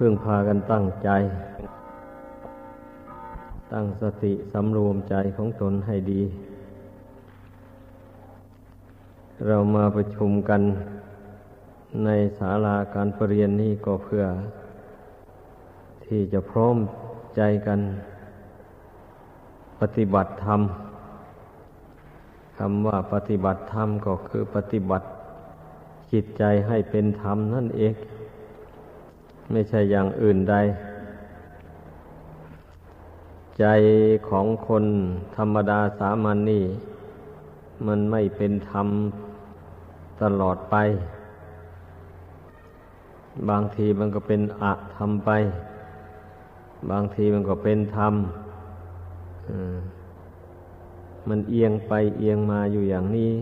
พึ่งพากันตั้งใจ ตั้งสติสำรวมใจของตนให้ดี เรามาประชุมกันในศาลาการประเรียนนี้ก็เพื่อ ที่จะพร้อมใจกันปฏิบัติธรรมคำว่าปฏิบัติธรรมก็คือปฏิบัติจิตใจให้เป็นธรรมนั่นเอง ไม่ใช่อย่างอื่นใด ใจของคนธรรมดาสามัญนนี่ มันไม่เป็นธรรมตลอดไป บางทีมันก็เป็นอะธรรมไป บางทีมันก็เป็นธรรมมันเอียงไปเอียงมาอยู่อย่างนี้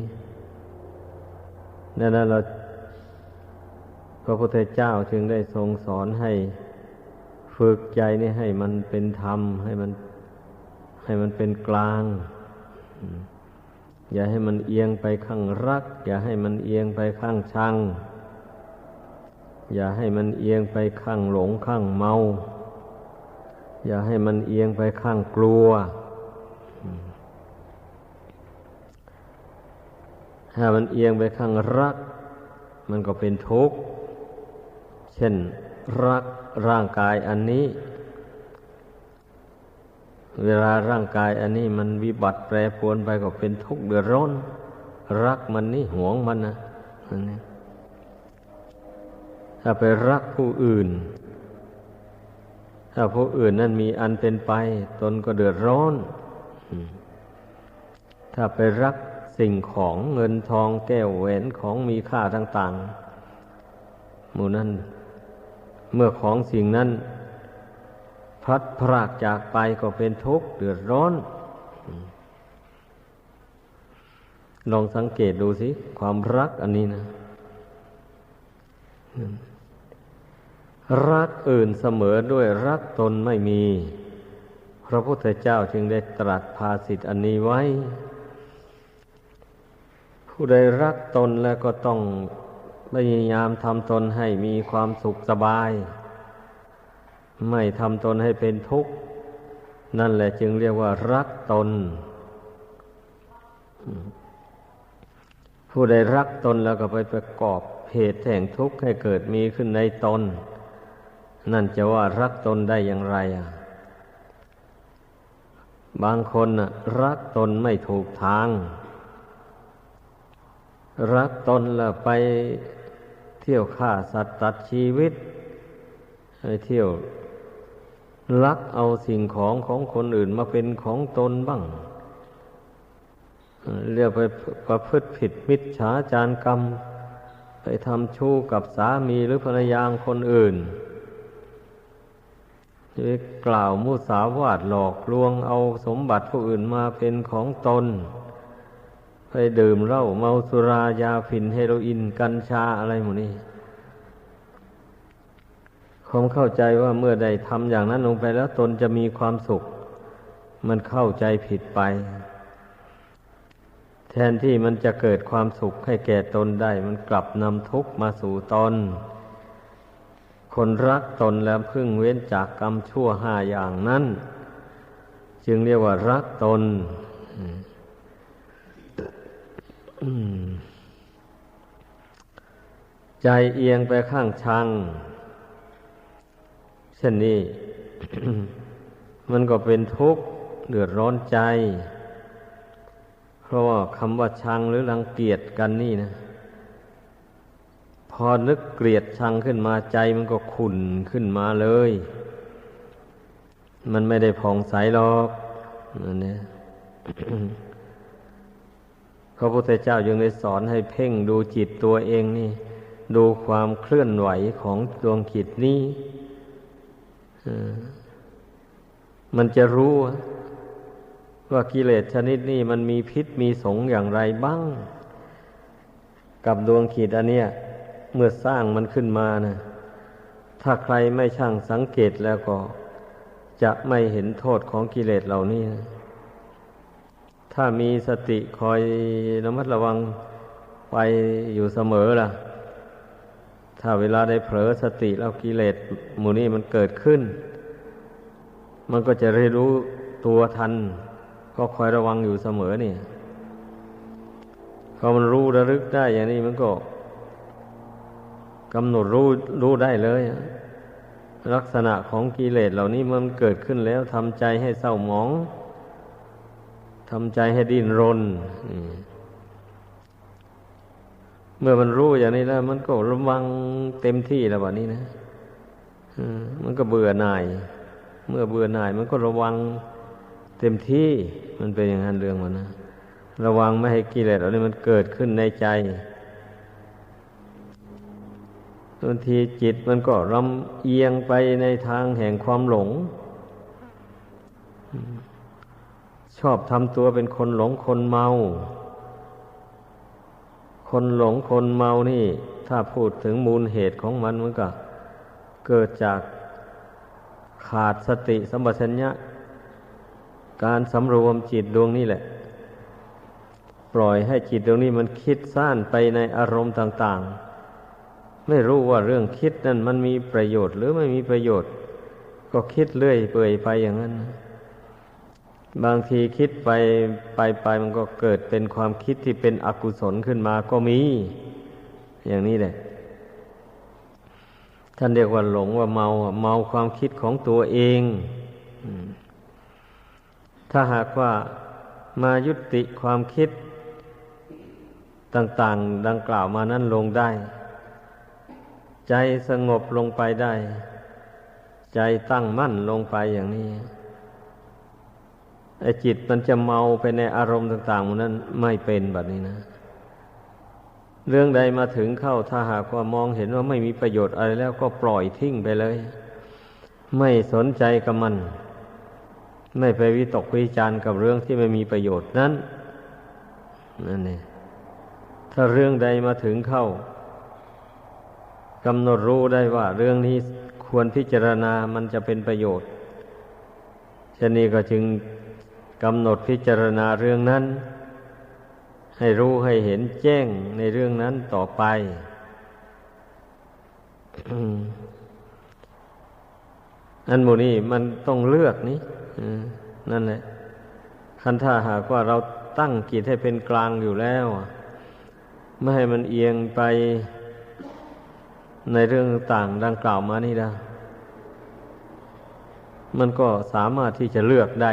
ดังนั้นเรา พระพุทธเจ้าจึงได้ทรงสอนให้ฝึกใจนี่ให้มันเป็นธรรม ให้มันให้มันเป็นกลาง อย่าให้มันเอียงไปข้างรัก อย่าให้มันเอียงไปข้างชัง อย่าให้มันเอียงไปข้างหลงข้างเมา อย่าให้มันเอียงไปข้างกลัว ถ้ามันเอียงไปข้างรัก มันก็เป็นทุกข์ เช่นรักร่างกายอันนี้ เวลาร่างกายอันนี้มันวิบัติแปรปรวนไปก็เป็นทุกข์เดือดร้อน รักมันนี่หวงมันนะนนถ้าไปรักผู้อื่น ถ้าผู้อื่นนั่นมีอันเป็นไป ตนก็เดือดร้อน ถ้าไปรักสิ่งของเงินทองแก้วแหวนของมีค่าต่าง ๆ หมู่นั้น เมื่อของสิ่งนั้นพัดพรากจากไปก็เป็นทุกข์เดือดร้อน ลองสังเกตดูสิ ความรักอันนี้นะ รักอื่นเสมอด้วยรักตนไม่มี พระพุทธเจ้าจึงได้ตรัสภาสิทธิอันนี้ไว้ ผู้ใดรักตนแล้วก็ต้อง พยายามทำตนให้มีความสุขสบาย ไม่ทำตนให้เป็นทุกข์ นั่นแหละจึงเรียกว่ารักตน ผู้ใดรักตนแล้วก็ไปประกอบเหตุแห่งทุกข์ให้เกิดมีขึ้นในตน นั่นจะว่ารักตนได้อย่างไรอะบางคนน่ะรักตนไม่ถูกทาง รักตนละไป เที่ยวฆ่าสัตว์ตัดชีวิต ไปเที่ยวลักเอาสิ่งของของคนอื่นมาเป็นของตนบ้าง เรียกไปประพฤติผิดมิจฉาจารกรรม ไปทำชู้กับสามีหรือภรรยาคนอื่นกล่าวมุสาวาทหลอกลวงเอาสมบัติผู้อื่นมาเป็นของตน ไปดื่มเหล้าเมาสุรายาฝิ่นเฮโรอีนกัญชาอะไรหมดนี้ความเข้าใจว่าเมื่อใดทำอย่างนั้นลงไปแล้วตนจะมีความสุข มันเข้าใจผิดไป แทนที่มันจะเกิดความสุขให้แก่ตนได้ มันกลับนำทุกข์มาสู่ตน คนรักตนแล้วพึ่งเว้นจากกรรมชั่วห้าอย่างนั้น จึงเรียกว่ารักตน ใจเอียงไปข้างชัง เช่นนี้ มันก็เป็นทุกข์เดือดร้อนใจ เพราะว่าคำว่าชังหรือรังเกียจกันนี่นะ พอนึกเกลียดชังขึ้นมาใจมันก็ขุ่นขึ้นมาเลย มันไม่ได้ผ่องใสหรอกนั่นเนี่ย ระพุทธเจ้ายังได้สอนให้เพ่งดูจิตตัวเองนี่ ดูความเคลื่อนไหวของดวงจิตนี้มันจะรู้ว่ากิเลสชนิดนี้มันมีพิษมีสงอย่างไรบ้าง กับดวงขีดอันเนี้ย เมื่อสร้างมันขึ้นมานะถ้าใครไม่ช่างสังเกตแล้วก็ จะไม่เห็นโทษของกิเลสเหล่านี้นะ ถ้ามีสติคอยระมัดระวังไปอยู่เสมอล่ะ ถ้าเวลาได้เผลอสติแล้วกิเลสหมู่นี้มันเกิดขึ้น มันก็จะได้รู้ตัวทัน ก็คอยระวังอยู่เสมอเนี่ยพอมันรู้ระลึกได้อย่างนี้มันก็กำหนดรู้รู้ได้เลย ลักษณะของกิเลสเหล่านี้มันเกิดขึ้นแล้วทำใจให้เศร้าหมอง ทำใจให้ดิ้นรน เมื่อมันรู้อย่างนี้แล้ว มันก็ระวังเต็มที่แล้วแบบนี้นะมันก็เบื่อหน่าย เมื่อเบื่อหน่าย มันก็ระวังเต็มที่ มันเป็นอย่างนั้นเรื่องมันนะ ระวังไม่ให้กิเลสเหล่านี้มันเกิดขึ้นในใจบางทีจิตมันก็รำเอียงไปในทางแห่งความหลง ชอบทำตัวเป็นคนหลงคนเมา คนหลงคนเมานี่ ถ้าพูดถึงมูลเหตุของมันมันก็ เกิดจากขาดสติสัมปชัญญะ การสำรวมจิตดวงนี้แหละ ปล่อยให้จิตดวงนี้มันคิดซ่านไปในอารมณ์ต่าง ๆ ไม่รู้ว่าเรื่องคิดนั่นมันมีประโยชน์หรือไม่มีประโยชน์ ก็คิดเรื่อยเปื่อยไปอย่างนั้น บางทีคิดไปไปไปมันก็เกิดเป็นความคิดที่เป็นอกุศลขึ้นมาก็มี อย่างนี้แหละ ท่านเรียกว่าหลงว่าเมาเมาความคิดของตัวเอง ถ้าหากว่ามายุติความคิดต่าง ๆ ดังกล่าวมานั้นลงได้ ใจสงบลงไปได้ ใจตั้งมั่นลงไปอย่างนี้ ไอ้จิตมันจะเมาไปในอารมณ์ต่างๆมันนั้นไม่เป็นแบบนี้นะ เรื่องใดมาถึงเข้าถ้าหากว่ามองเห็นว่าไม่มีประโยชน์อะไรแล้วก็ปล่อยทิ้งไปเลย ไม่สนใจกับมัน ไม่ไปวิตกวิจารณ์กับเรื่องที่ไม่มีประโยชน์นั้นนั่นเองถ้าเรื่องใดมาถึงเข้ากำหนดรู้ได้ว่าเรื่องนี้ควรพิจารณามันจะเป็นประโยชน์ชนี้ก็จึง กำหนดพิจารณาเรื่องนั้น ให้รู้ให้เห็นแจ้งในเรื่องนั้นต่อไป อันโมนี้มันต้องเลือกนี่นั่นแหละคันถ้าหากว่าเราตั้งกิจให้เป็นกลางอยู่แล้วไม่ให้มันเอียงไปในเรื่องต่างดังกล่าวมานี่นะมันก็สามารถที่จะเลือกได้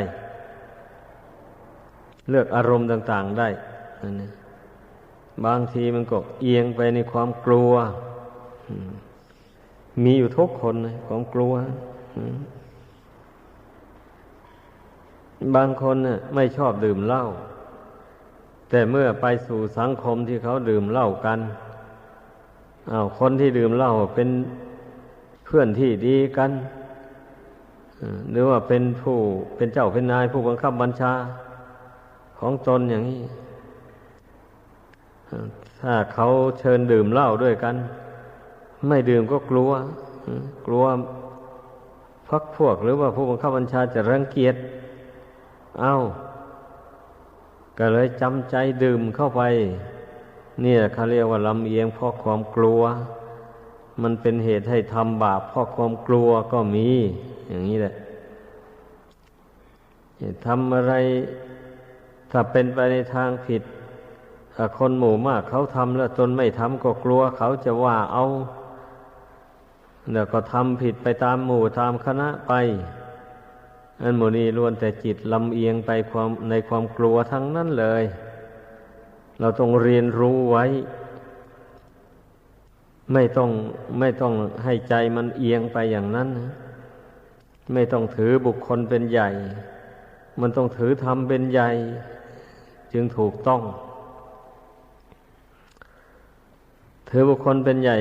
เลือกอารมณ์ต่าง ๆได้นั่นบางทีมันก็เอียงไปในความกลัว มีอยู่ทุกคนเลยความกลัว บางคนน่ะไม่ชอบดื่มเหล้า แต่เมื่อไปสู่สังคมที่เขาดื่มเหล้ากันอา้าวคนที่ดื่มเหล้าเป็นเพื่อนที่ดีกัน หรือว่าเป็นผู้เป็นเจ้าเป็นนายผู้บังคับบัญชา ของตนอย่างนี้ ถ้าเขาเชิญดื่มเหล้าด้วยกัน ไม่ดื่มก็กลัว กลัวพักพวกหรือว่าผู้บังคับบัญชาจะรังเกียจ เอา้า ก็เลยจำใจดื่มเข้าไปนี่เขาเรียกว่าลำเอียงเพราะความกลัว มันเป็นเหตุให้ทำบาปเพราะความกลัวก็มี อย่างนี้แหละทำอะไร ถ้าเป็นไปในทางผิดคนหมู่มากเขาทำแล้วตนไม่ทำก็กลัว เขาจะว่าเอาแล้วก็ทำผิดไปตามหมู่ตามคณะไปอันหมู่นี้ล้วนแต่จิตลำเอียงไปความในความกลัวทั้งนั้นเลย เราต้องเรียนรู้ไว้ ไม่ต้องไม่ต้องให้ใจมันเอียงไปอย่างนั้นนะไม่ต้องถือบุคคลเป็นใหญ่ มันต้องถือธรรมเป็นใหญ่ จึงถูกต้อง ถือบุคคลเป็นใหญ่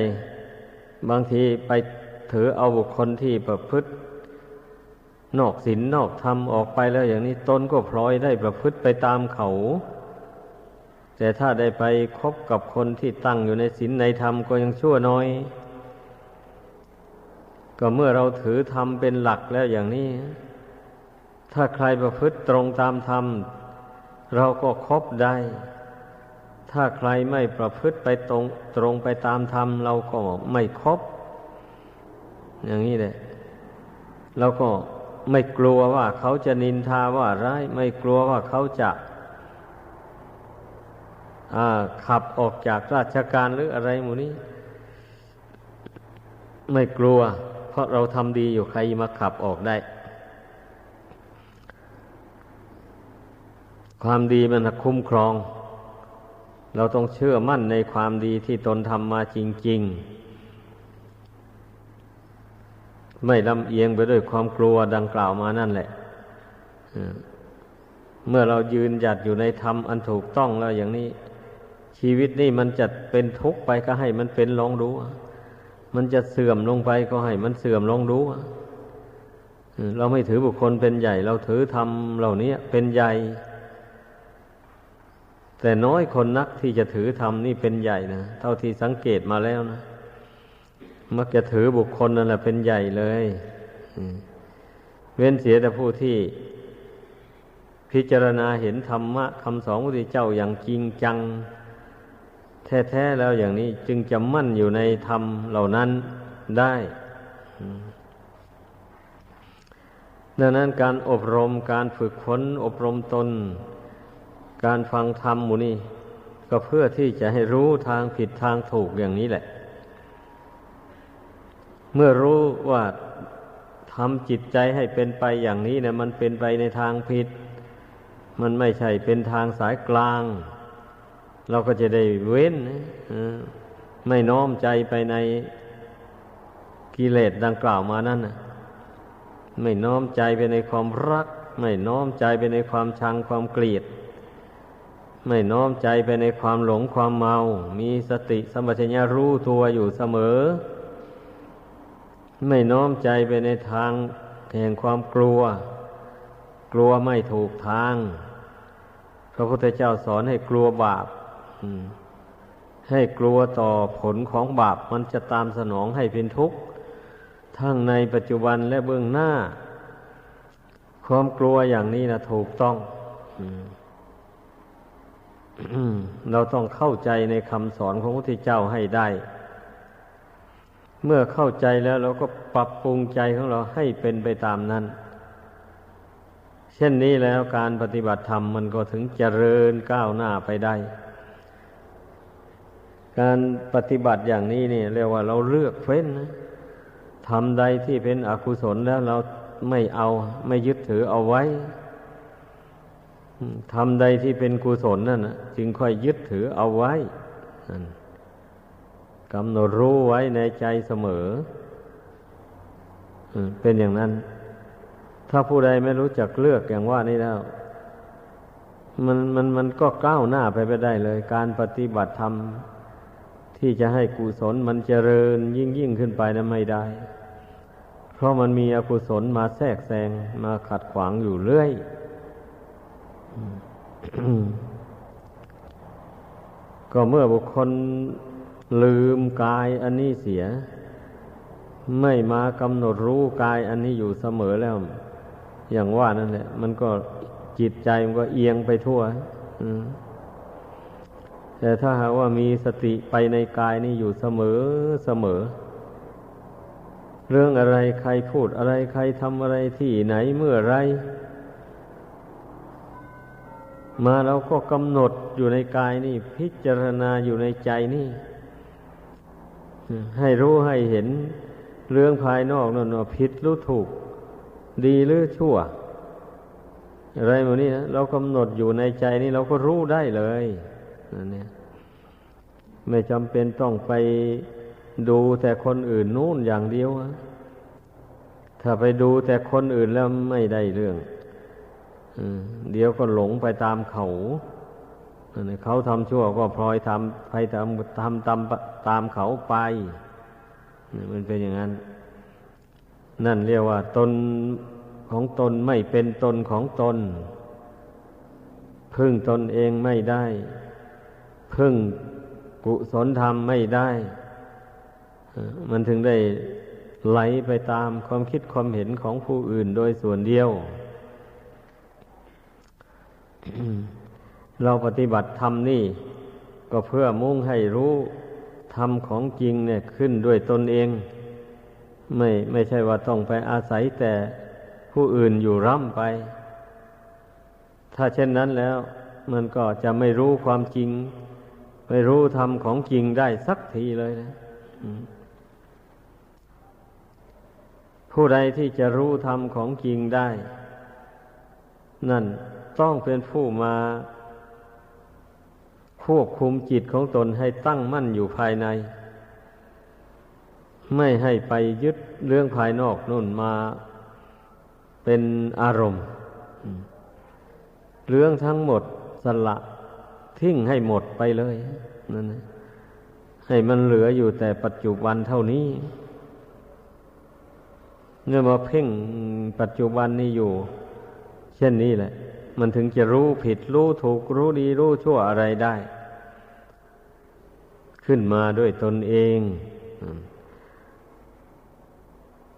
บางทีไปถือเอาบุคคลที่ประพฤติ นอกศีลนนอกธรรมออกไปแล้วอย่างนี้ตนก็พลอยได้ประพฤติไปตามเขา แต่ถ้าได้ไปคบกับคนที่ตั้งอยู่ในศีลในธรรมก็ยังชั่วน้อย ก็เมื่อเราถือธรรมเป็นหลักแล้วอย่างนี้ถ้าใครประพฤติตรงตามธรรม เราก็คบได้ ถ้าใครไม่ประพฤติไปตรงตรงไปตามธรรมเราก็ไม่ครบอย่างนี้เลยเราก็ไม่กลัวว่าเขาจะนินทาว่าร้าย ไม่กลัวว่าเขาจะขับออกจากราชการหรืออะไรหมูนี้ ไม่กลัว เพราะเราทำดีอยู่ใครมาขับออกได้ ความดีมันคุ้มครอง เราต้องเชื่อมั่นในความดีที่ตนทำมาจริง ๆ ไม่ลำเอียงไปด้วยความกลัวดังกล่าวมานั่นแหละเมื่อเรายืนหยัดอยู่ในธรรมอันถูกต้องแล้วอย่างนี้ ชีวิตนี่มันจะเป็นทุกข์ไปก็ให้มันเป็นลองดูมันจะเสื่อมลงไปก็ให้มันเสื่อมลองดูเราไม่ถือบุคคลเป็นใหญ่ เราถือธรรมเหล่านี้เป็นใหญ่ แต่น้อยคนนักที่จะถือธรรมนี่เป็นใหญ่นะเท่าที่สังเกตมาแล้วนะ มักจะถือบุคคลนั่นแหละเป็นใหญ่เลยเว้นเสียแต่ผู้ที่ พิจารณาเห็นธรรมะคำสอนพระพุทธเจ้าอย่างจริงจัง แท้ๆแล้วอย่างนี้จึงจะมั่นอยู่ในธรรมเหล่านั้นได้ดังนั้นการอบรมการฝึกฝนอบรมตน การฟังธรรมมูนี่ก็เพื่อที่จะให้รู้ทางผิดทางถูกอย่างนี้แหละ เมื่อรู้ว่าทำจิตใจให้เป็นไปอย่างนี้เนะมันเป็นไปในทางผิด มันไม่ใช่เป็นทางสายกลาง เราก็จะได้เว้นไม่น้อมใจไปในกิเลสดังกล่าวมานั่นไม่น้อมใจไปในความรัก ไม่น้อมใจไปในความชังความเกลียด ไม่น้อมใจไปในความหลงความเมา มีสติสมัชัญญารู้ตัวอยู่เสมอ ไม่น้อมใจไปในทางแห่งความกลัว กลัวไม่ถูกทาง พระพุทธเจ้าสอนให้กลัวบาปให้กลัวต่อผลของบาปมันจะตามสนองให้เป็นทุกข์ ทั้งในปัจจุบันและเบื้องหน้า ความกลัวอย่างนี้นะถูกต้อง เราต้องเข้าใจในคำสอนของพระพุทธเจ้าให้ได้ เมื่อเข้าใจแล้วเราก็ปรับปรุงใจของเราให้เป็นไปตามนั้น เช่นนี้แล้วการปฏิบัติธรรมมันก็ถึงเจริญก้าวหน้าไปได้ การปฏิบัติอย่างนี้นี่เรียกว่าเราเลือกเฟ้นนะทำใดที่เป็นอกุศลแล้วเราไม่เอาไม่ยึดถือเอาไว้ ทำใดที่เป็นกุศลนั่นนะจึงค่อยยึดถือเอาไว้กำหนดรู้ไว้ในใจเสมอเป็นอย่างนั้น ถ้าผู้ใดไม่รู้จักเลือกอย่างว่านี้แล้ว มันมันมันก็ก้าวหน้าไปไปได้เลย การปฏิบัติธรรมที่จะให้กุศลมันเจริญยิ่งยิ่งขึ้นไปนั้นไม่ได้ เพราะมันมีอกุศลมาแทรกแซงมาขัดขวางอยู่เรื่อย ก็เมื่อบุคคลลืมกายอันนี้เสีย ไม่มากำหนดรู้กายอันนี้อยู่เสมอแล้ว อย่างว่านั่นแหละ มันก็จิตใจมันก็เอียงไปทั่วแต่ถ้าหากว่ามีสติไปในกายนี่อยู่เสมอเสมอ เรื่องอะไรใครพูดอะไรใครทำอะไรที่ไหนเมื่อไร มาเราก็กำหนดอยู่ในกายนี่ พิจารณาอยู่ในใจนี่ ให้รู้ให้เห็นเรื่องภายนอกนั่นว่าผิดหรือถูก ดีหรือชั่ว อะไรแบบนี้นะเรากำหนดอยู่ในใจนี่เราก็รู้ได้เลยนั่นเนี่ยไม่จำเป็นต้องไปดูแต่คนอื่นนู่นอย่างเดียวถ้าไปดูแต่คนอื่นแล้วไม่ได้เรื่อง เดี๋ยวก็หลงไปตามเขาเขาทำชั่วก็พลอยทำไปทำทำตามตามเขาไปมันเป็นอย่างนั้น นั่นเรียกว่า ตนของตนไม่เป็นตนของตน พึ่งตนเองไม่ได้ พึ่งกุศลธรรมไม่ได้ มันถึงได้ไหลไปตามความคิดความเห็นของผู้อื่นโดยส่วนเดียว เราปฏิบัติธรรมนี่ ก็เพื่อมุ่งให้รู้ธรรมของจริงเนี่ยขึ้นด้วยตนเอง ไม่ไม่ใช่ว่าต้องไปอาศัยแต่ผู้อื่นอยู่ร่ำไป ถ้าเช่นนั้นแล้ว มันก็จะไม่รู้ความจริง ไม่รู้ธรรมของจริงได้สักทีเลยนะผู้ใดที่จะรู้ธรรมของจริงได้ นั่น ต้องเป็นผู้มาควบคุมจิตของตนให้ตั้งมั่นอยู่ภายใน ไม่ให้ไปยึดเรื่องภายนอกนู่นมาเป็นอารมณ์ เรื่องทั้งหมดสละทิ้งให้หมดไปเลยนั่นให้มันเหลืออยู่แต่ปัจจุบันเท่านี้เมื่อมาเพ่งปัจจุบันนี้อยู่ เช่นนี้แหละ มันถึงจะรู้ผิดรู้ถูกรู้ดีรู้ชั่วอะไรได้ ขึ้นมาด้วยตนเอง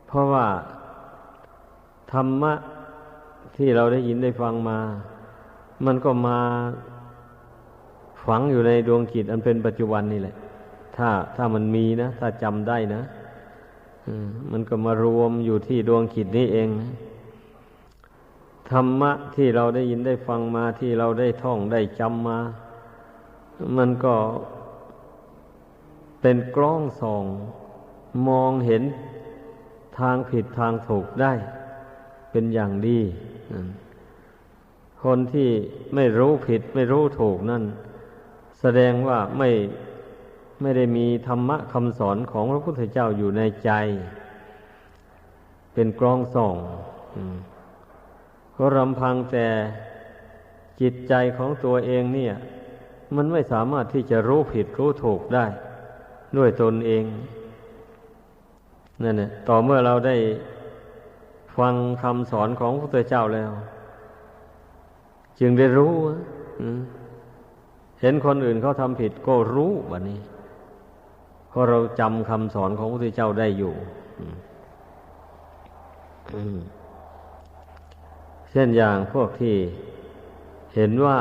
เพราะว่าธรรมะที่เราได้ยินได้ฟังมา มันก็มาฝังอยู่ในดวงจิตอันเป็นปัจจุบันนี่แหละ ถ้าถ้ามันมีนะ ถ้าจำได้นะมันก็มารวมอยู่ที่ดวงขิดนี้เองนะ ธรรมะที่เราได้ยินได้ฟังมาที่เราได้ท่องได้จำมา มันก็เป็นกล้องส่อง มองเห็นทางผิดทางถูกได้ เป็นอย่างดี คนที่ไม่รู้ผิดไม่รู้ถูกนั่น แสดงว่าไม่ไม่ได้มีธรรมะคำสอนของพระพุทธเจ้าอยู่ในใจ เป็นกรองส่อง ก็รำพังแต่จิตใจของตัวเองเนี่ย มันไม่สามารถที่จะรู้ผิดรู้ถูกได้ ด้วยตนเองนั่นแหละต่อเมื่อเราได้ฟังคำสอนของพระเจ้าแล้ว จึงได้รู้เห็นคนอื่นเขาทำผิดก็รู้แบบนี้เพราะเราจำคำสอนของพระพุทธเจ้าได้อยู่ เช่นอย่างพวกที่เห็นว่า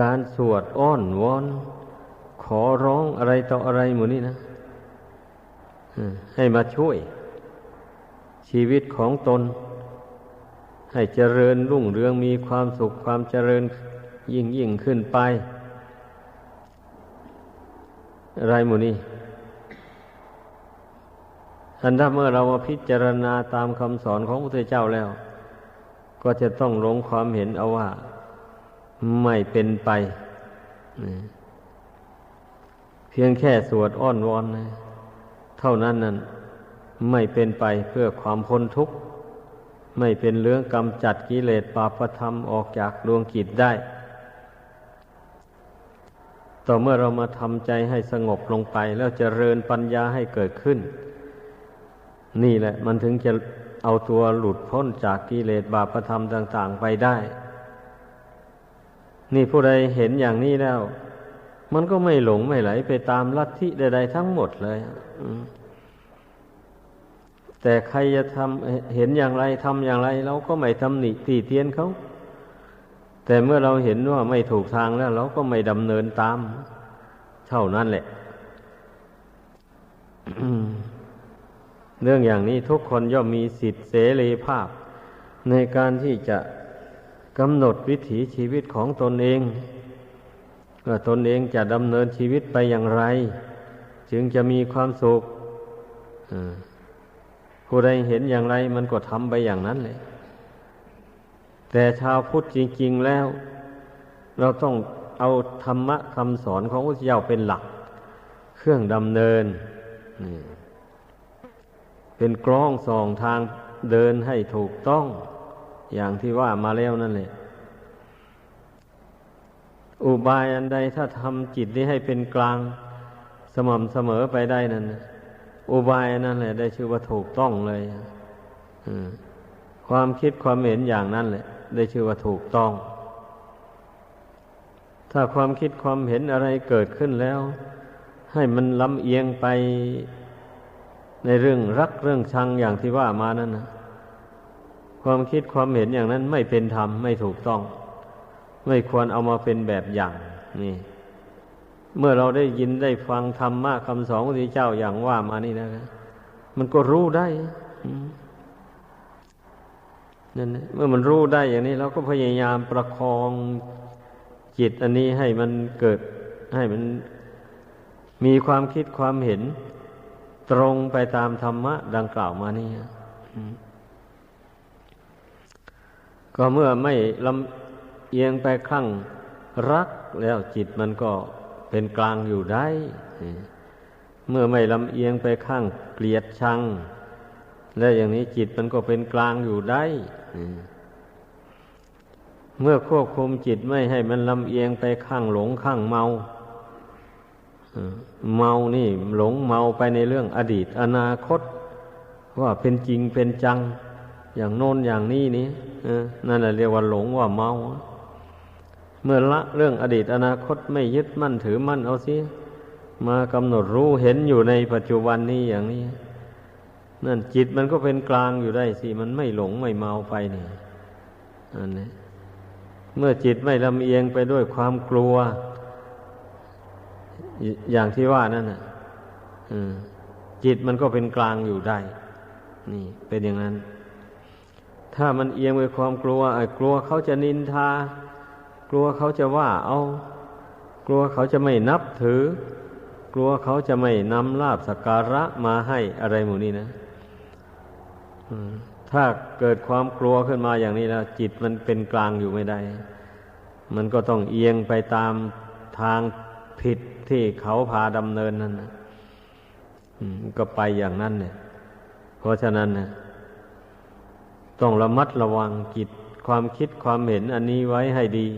การสวดอ้อนวอนขอร้องอะไรต่ออะไรหมดนี่นะให้มาช่วย ชีวิตของตน ให้เจริญรุ่งเรืองมีความสุขความเจริญยิ่งยิ่งขึ้นไป อะไรหมูนี่ อันถ้าเมื่อเรามาพิจารณาตามคำสอนของพระพุทธเจ้าแล้ว ก็จะต้องลงความเห็นเอาว่า ไม่เป็นไป เพียงแค่สวดอ้อนวอนเท่านั้นนั้นไม่เป็นไปเพื่อความพ้นทุกข์ ไม่เป็นเรื่องกำจัดกิเลสปาปธรรมออกจากดวงกิจได้ ต่อเมื่อเรามาทำใจให้สงบลงไปแล้วจเจริญปัญญาให้เกิดขึ้น นี่แหละ มันถึงจะเอาตัวหลุดพ้นจากกิเลสบาปธรรมต่าง ๆ ไปได้ นี่ผู้ใดเห็นอย่างนี้แล้ว มันก็ไม่หลงไม่ไหลไปตามลัทธิใดๆทั้งหมดเลยแต่ใครจะทำเห็นอย่างไรทำอย่างไร เราก็ไม่ทำหนิตีเตียนเขา แต่เมื่อเราเห็นว่าไม่ถูกทางแล้ว เราก็ไม่ดำเนินตาม เท่านั้นแหละ เรื่องอย่างนี้ทุกคนย่อมมีสิทธิเสรีภาพ ในการที่จะกำหนดวิถีชีวิตของตนเองว่าตนเองจะดำเนินชีวิตไปอย่างไร จึงจะมีความสุขผู้ใดเห็นอย่างไรมันก็ทำไปอย่างนั้นเลย แต่ชาวพุทธจริง ๆแล้ว เราต้องเอาธรรมะคำสอนของพระเจ้าเป็นหลัก เครื่องดำเนิน เป็นกล้องส่องทางเดินให้ถูกต้อง อย่างที่ว่ามาแล้วนั่นแหละ อุบายอันใดถ้าทำจิตนี้ให้เป็นกลางสม่ำเสมอไปได้นั่นอุบายนั่นแหละ ได้ชื่อว่าถูกต้องเลยความคิดความเห็นอย่างนั้นแหละ ได้ชื่อว่าถูกต้อง ถ้าความคิดความเห็นอะไรเกิดขึ้นแล้ว ให้มันลำเอียงไป ในเรื่องรักเรื่องชังอย่างที่ว่ามานั่นนะความคิดความเห็นอย่างนั้นไม่เป็นธรรมไม่ถูกต้อง ไม่ควรเอามาเป็นแบบอย่าง นี่ เมื่อเราได้ยินได้ฟังธรรมะคำสอนของพระเจ้าอย่างว่ามานี่นะมันก็รู้ได้นั่นเมื่อมันรู้ได้อย่างนี้เราก็พยายามประคองจิตอันนี้ให้มันเกิดให้มันมีความคิดความเห็น ตรงไปตามธรรมะดังกล่าวมานี่ก็เมื่อไม่ลำเอียงไปข้างรักแล้วจิตมันก็เป็นกลางอยู่ได้ เมื่อไม่ลำเอียงไปข้างเกลียดชัง แล้วอย่างนี้จิตมันก็เป็นกลางอยู่ได้ เมื่อควบคุมจิตไม่ให้มันลำเอียงไปข้างหลงข้างเมา เมานี่หลงเมาไปในเรื่องอดีต อนาคต ว่าเป็นจริงเป็นจัง อย่างโน้นอย่างนี้นี่นั่นแหละเรียกว่าหลงว่าเมา เมื่อละเรื่องอดีตอนาคตไม่ยึดมั่นถือมั่นเอาสิมากำหนดรู้เห็นอยู่ในปัจจุบันนี้อย่างนี้ นั่นจิตมันก็เป็นกลางอยู่ได้สิ มันไม่หลงไม่เมาไปนี่อันนี้เมื่อจิตไม่ลำเอียงไปด้วยความกลัว อย่างที่ว่านั่นน่ะจิตมันก็เป็นกลางอยู่ได้ นี่ เป็นอย่างนั้น ถ้ามันเอียงไปความกลัวอกลัวเขาจะนินทา กลัวเขาจะว่า เอา กลัวเขาจะไม่นับถือ กลัวเขาจะไม่นำลาบสักการะมาให้อะไรหมู่นี้นะถ้าเกิดความกลัวขึ้นมาอย่างนี้แล้ว จิตมันเป็นกลางอยู่ไม่ได้ มันก็ต้องเอียงไปตามทาง ผิดที่เขาพาดำเนินนั่นนะก็ไปอย่างนั้นเนี่ย เพราะฉะนั้นนะต้องระมัดระวังจิตความคิดความเห็นอันนี้ไว้ให้ดี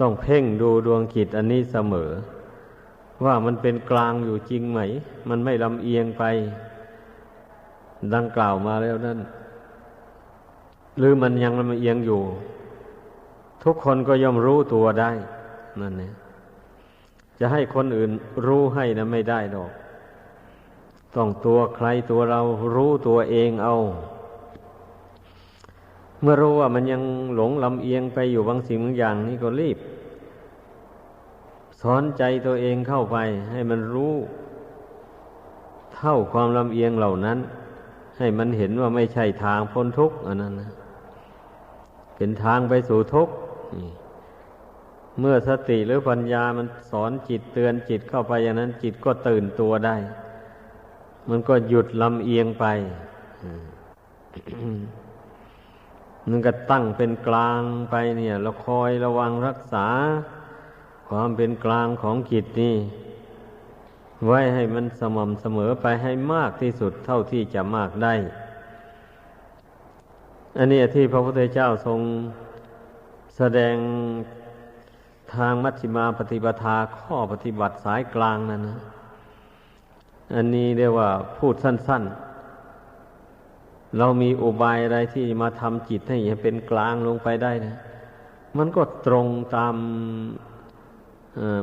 ต้องเพ่งดูดวงจิตอันนี้เสมอ ว่ามันเป็นกลางอยู่จริงไหม มันไม่ลำเอียงไป ดังกล่าวมาแล้วนั่น หรือมันยังลำเอียงอยู่ ทุกคนก็ย่อมรู้ตัวได้นั่นเนี่ย จะให้คนอื่นรู้ให้นะไม่ได้ดอก ต้องตัวใครตัวเรารู้ตัวเองเอา เมื่อรู้ว่ามันยังหลงลำเอียงไปอยู่บางสิ่งบางอย่างนี่ก็รีบ สอนใจตัวเองเข้าไป ให้มันรู้ เท่าความลำเอียงเหล่านั้น ให้มันเห็นว่าไม่ใช่ทางพ้นทุกข์อันนั้นนะเป็นทางไปสู่ทุกข์ เมื่อสติหรือปัญญามันสอนจิตเตือนจิตเข้าไปอย่างนั้น จิตก็ตื่นตัวได้ มันก็หยุดลำเอียงไปมันก็ตั้งเป็นกลางไปเนี่ยเราคอยระวังรักษา ความเป็นกลางของจิตนี่ ไว้ให้มันสม่ำเสมอไปให้มากที่สุดเท่าที่จะมากได้ อันนี้ที่พระพุทธเจ้าทรงแสดง ทางมัชฌิมาปฏิปทาข้อปฏิบัติสายกลางนั่นนะอันนี้เรียกว่าพูดสั้น ๆ เรามีอุบายอะไรที่มาทำจิตให้เป็นกลางลงไปได้นะ มันก็ตรงตาม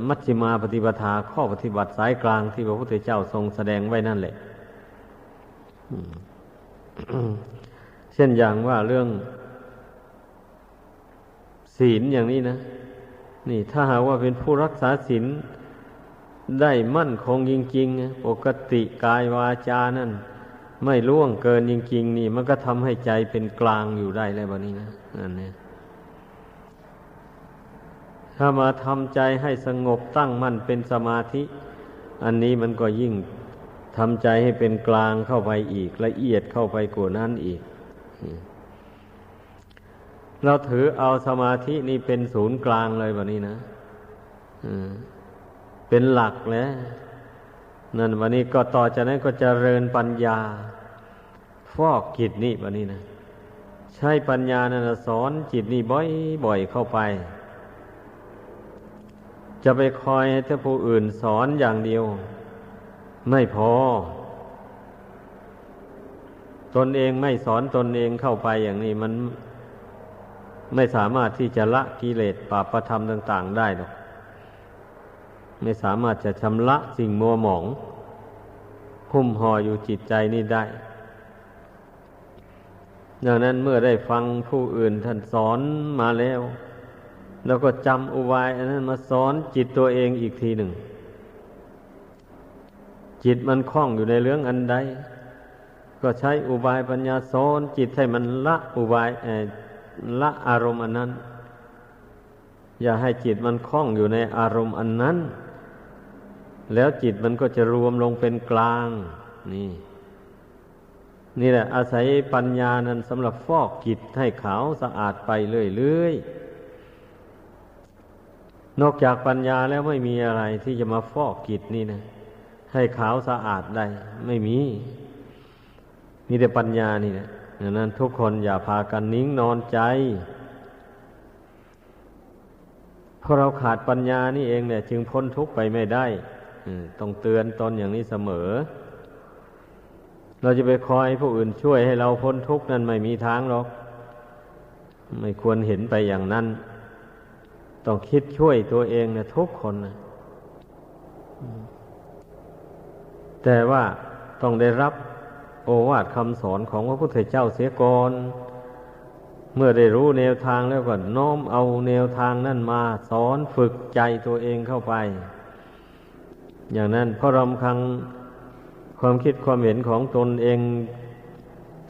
มัชฌิมาปฏิปทาข้อปฏิบัติสายกลางที่พระพุทธเจ้าทรงแสดงไว้นั่นแหละเช่นอย่างว่าเรื่องศีลอย่างนี้นะ นี่ถ้าหากว่าเป็นผู้รักษาศีลได้มั่นคงจริงๆ ปกติกายวาจานั่น ไม่ล่วงเกินจริง ๆ นี่ มันก็ทำให้ใจเป็นกลางอยู่ได้เลยแบบนี้นะนั่นเนี่ยถ้ามาทำใจให้สงบตั้งมั่นเป็นสมาธิ อันนี้มันก็ยิ่งทำใจให้เป็นกลางเข้าไปอีกละเอียดเข้าไปกว่านั้นอีก เราถือเอาสมาธินี่เป็นศูนย์กลางเลยแบบนี้นะเป็นหลักแล้วนั่นวันนี้ก็ต่อจากนั้นก็จเจริญปัญญา ฟอกจิตนี่แบบนี้นะใช้ปัญญานั่นสอนจิตนี่บ่อยๆเข้าไป จะไปคอยให้ท่ผู้อื่นสอนอย่างเดียว ไม่พอ ตนเองไม่สอนตนเองเข้าไปอย่างนี้มัน ไม่สามารถที่จะละกิเลสปาประธรรมต่าง ๆ ได้หรอก ไม่สามารถจะชำระสิ่งมัวหมอง หุ้มห่ออยู่จิตใจนี้ได้ ดังนั้นเมื่อได้ฟังผู้อื่นท่านสอนมาแล้ว แล้วก็จำอุบายอันนั้นมาสอนจิตตัวเองอีกทีหนึ่ง จิตมันคล้องอยู่ในเรื่องอันใด ก็ใช้อุบายปัญญาสอนจิตให้มันละอุบาย ละอารมณ์อันนั้น อย่าให้จิตมันคล้องอยู่ในอารมณ์อันนั้น แล้วจิตมันก็จะรวมลงเป็นกลาง นี่ นี่แหละ อาศัยปัญญานั้นสำหรับฟอกจิตให้ขาวสะอาดไปเรื่อยๆนอกจากปัญญาแล้วไม่มีอะไรที่จะมาฟอกจิตนี่นะ ให้ขาวสะอาดได้ ไม่มี มีแต่ปัญญานี่นะ ดังนั้นทุกคนอย่าพากันนิ่งนอนใจ เพราะเราขาดปัญญานี่เองเนี่ย จึงพ้นทุกข์ไปไม่ได้ต้องเตือนตนอย่างนี้เสมอ เราจะไปคอยผู้อื่นช่วยให้เราพ้นทุกข์นั้นไม่มีทางหรอก ไม่ควรเห็นไปอย่างนั้น ต้องคิดช่วยตัวเองนะทุกคนนะแต่ว่าต้องได้รับ โอวาทคำสอนของพระพุทธเจ้าเสียก่อน เมื่อได้รู้แนวทางแล้วก็น้อมเอาแนวทางนั่นมา สอนฝึกใจตัวเองเข้าไป อย่างนั้นเพราะรำคังความคิดความเห็นของตนเอง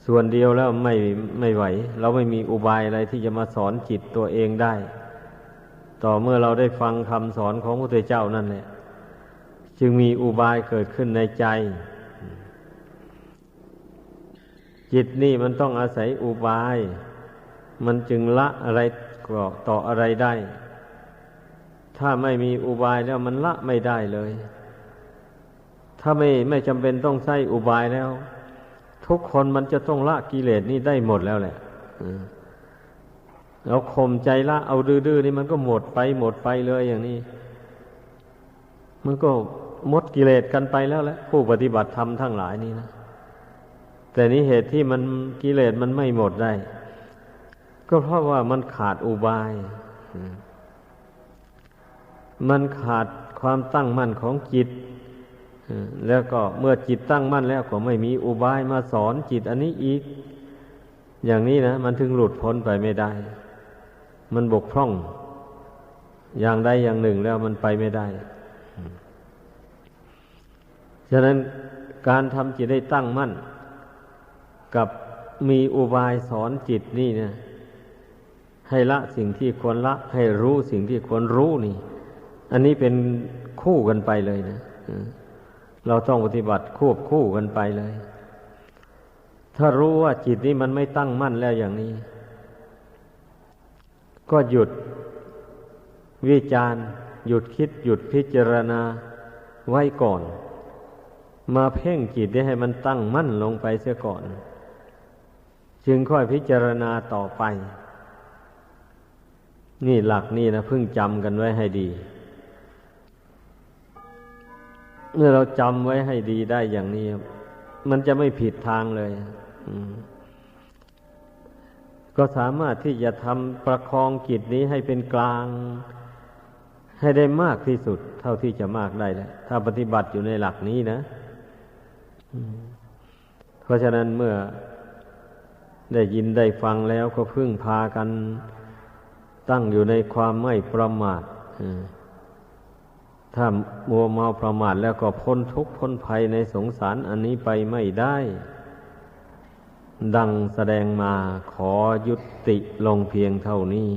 ส่วนเดียวแล้วไม่ไม่ไหว เราไม่มีอุบายอะไรที่จะมาสอนจิตตัวเองได้ ต่อเมื่อเราได้ฟังคำสอนของพระพุทธเจ้านั่นแหละจึงมีอุบายเกิดขึ้นในใจ จิตนี่มันต้องอาศัยอุบาย มันจึงละอะไรก็ต่ออะไรได้ ถ้าไม่มีอุบายแล้วมันละไม่ได้เลย ถ้าไม่ไม่จำเป็นต้องใช้อุบายแล้ว ทุกคนมันจะต้องละกิเลสนี่ได้หมดแล้วแหละเราข่มใจละเอาดื้อๆนี่มันก็หมดไปหมดไปเลยอย่างนี้ มันก็หมดกิเลสกันไปแล้วแหละผู้ปฏิบัติธรรมทั้งหลายนี่นะ แต่นี้เหตุที่มันกิเลสมันไม่หมดได้ ก็เพราะว่ามันขาดอุบาย มันขาดความตั้งมั่นของจิต แล้วก็เมื่อจิตตั้งมั่นแล้วก็ไม่มีอุบายมาสอนจิตอันนี้อีก อย่างนี้นะ มันถึงหลุดพ้นไปไม่ได้ มันบกพร่อง อย่างใดอย่างหนึ่งแล้วมันไปไม่ได้ ฉะนั้นการทำจิตได้ตั้งมั่น กับมีอุบายสอนจิตนี่นี่ยให้ละสิ่งที่ควรละ ให้รู้สิ่งที่ควรรู้นี่ อันนี้เป็นคู่กันไปเลยนะเราต้องปฏิบัติควบคู่กันไปเลย ถ้ารู้ว่าจิตนี้มันไม่ตั้งมั่นแล้วอย่างนี้ ก็หยุดวิจารหยุดคิดหยุดพิจารณาไว้ก่อน มาเพ่งจิตได้ให้มันตั้งมั่นลงไปเสียก่อน จึงค่อยพิจารณาต่อไป นี่หลักนี่นะพึ่งจำกันไว้ให้ดี เมื่อเราจำไว้ให้ดีได้อย่างนี้ มันจะไม่ผิดทางเลยก็สามารถที่จะทำประคองกิจนี้ให้เป็นกลาง ให้ได้มากที่สุด เท่าที่จะมากได้แหละถ้าปฏิบัติอยู่ในหลักนี้นะเพราะฉะนั้นเมื่อ ได้ยินได้ฟังแล้วก็พึ่งพากันตั้งอยู่ในความไม่ประมาทถ้ามัวเมาประมาทแล้วก็พ้นทุกข์พ้นภัยในสงสารอันนี้ไปไม่ได้ ดังแสดงมาขอยุติลงเพียงเท่านี้